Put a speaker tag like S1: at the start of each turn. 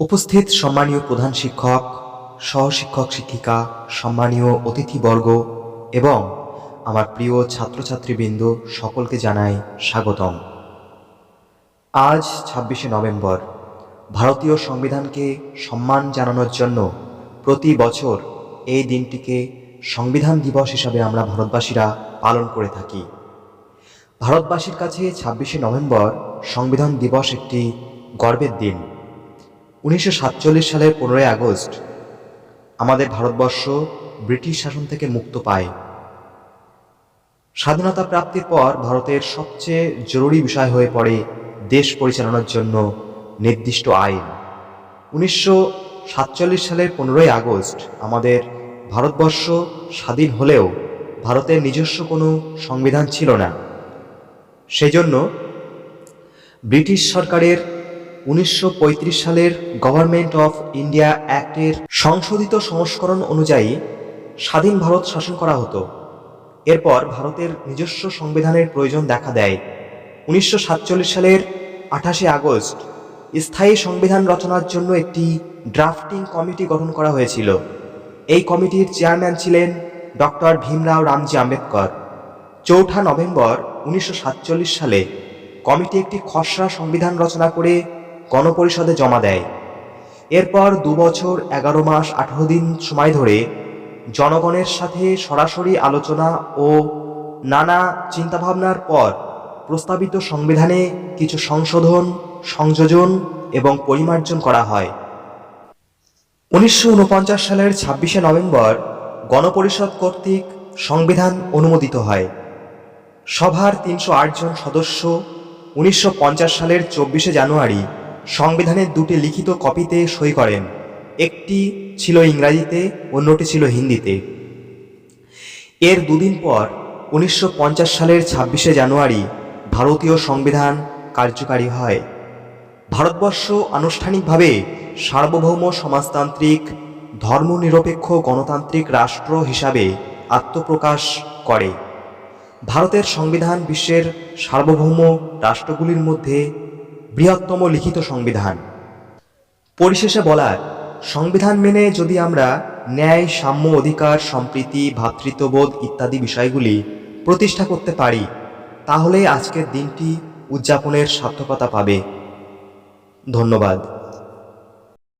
S1: উপস্থিত সম্মানীয় প্রধান শিক্ষক, সহশিক্ষক শিক্ষিকা, সম্মানীয় অতিথিবর্গ এবং আমার প্রিয় ছাত্রছাত্রীবৃন্দ সকলকে জানাই স্বাগতম। আজ ছাব্বিশে নভেম্বর, ভারতীয় সংবিধানকে সম্মান জানানোর জন্য প্রতি বছর এই দিনটিকে সংবিধান দিবস হিসাবে আমরা ভারতবাসীরা পালন করে থাকি। ভারতবাসীর কাছে ছাব্বিশে নভেম্বর সংবিধান দিবস একটি গর্বের দিন। উনিশশো সাতচল্লিশ সালের পনেরোই আগস্ট আমাদের ভারতবর্ষ ব্রিটিশ শাসন থেকে মুক্ত পায়। স্বাধীনতা প্রাপ্তির পর ভারতের সবচেয়ে জরুরি বিষয় হয়ে পড়ে দেশ পরিচালনার জন্য নির্দিষ্ট আইন। উনিশশো সাতচল্লিশ সালের পনেরোই আগস্ট আমাদের ভারতবর্ষ স্বাধীন হলেও ভারতের নিজস্ব কোনো সংবিধান ছিল না। সেজন্য ব্রিটিশ সরকারের উনিশশো পঁয়ত্রিশ সালের গভর্নমেন্ট অফ ইন্ডিয়া অ্যাক্টের সংশোধিত সংস্করণ অনুযায়ী স্বাধীন ভারত শাসন করা হতো। এরপর ভারতের নিজস্ব সংবিধানের প্রয়োজন দেখা দেয়। উনিশশো সাতচল্লিশ সালের আঠাশে আগস্ট স্থায়ী সংবিধান রচনার জন্য একটি ড্রাফটিং কমিটি গঠন করা হয়েছিল। এই কমিটির চেয়ারম্যান ছিলেন ডক্টর ভীমরাও রামজি আম্বেদকর। চৌঠা নভেম্বর উনিশশো সাতচল্লিশ সালে কমিটি একটি খসড়া সংবিধান রচনা করে গণপরিষদে জমা দেয়। এরপর দু বছর, এগারো মাস, আঠারো দিন সময় ধরে জনগণের সাথে সরাসরি আলোচনা ও নানা চিন্তাভাবনার পর প্রস্তাবিত সংবিধানে কিছু সংশোধন, সংযোজন এবং পরিমার্জন করা হয়। উনিশশো ঊনপঞ্চাশ সালের ছাব্বিশে নভেম্বর গণপরিষদ কর্তৃক সংবিধান অনুমোদিত হয়। সভার তিনশো আট জন সদস্য উনিশশো পঞ্চাশ সালের চব্বিশে জানুয়ারি সংবিধানের দুটি লিখিত কপিতে সই করেন। একটি ছিল ইংরাজিতে, অন্যটি ছিল হিন্দিতে। এর দুদিন পর, উনিশশো পঞ্চাশ সালের ছাব্বিশে জানুয়ারি, ভারতীয় সংবিধান কার্যকারী হয়। ভারতবর্ষ আনুষ্ঠানিকভাবে সার্বভৌম সমাজতান্ত্রিক, ধর্মনিরপেক্ষ গণতান্ত্রিক রাষ্ট্র হিসাবে আত্মপ্রকাশ করে। ভারতের সংবিধান বিশ্বের সার্বভৌম রাষ্ট্রগুলির মধ্যে বৃহত্তম লিখিত সংবিধান। পরিশেষে বলার সংবিধান মেনে যদি আমরা ন্যায়, সাম্য, অধিকার, সম্প্রীতি ভ্রাতৃত্ববোধ ইত্যাদি বিষয়গুলি প্রতিষ্ঠা করতে পারি, তাহলে আজকের দিনটি উদযাপনের সার্থকতা পাবে। ধন্যবাদ।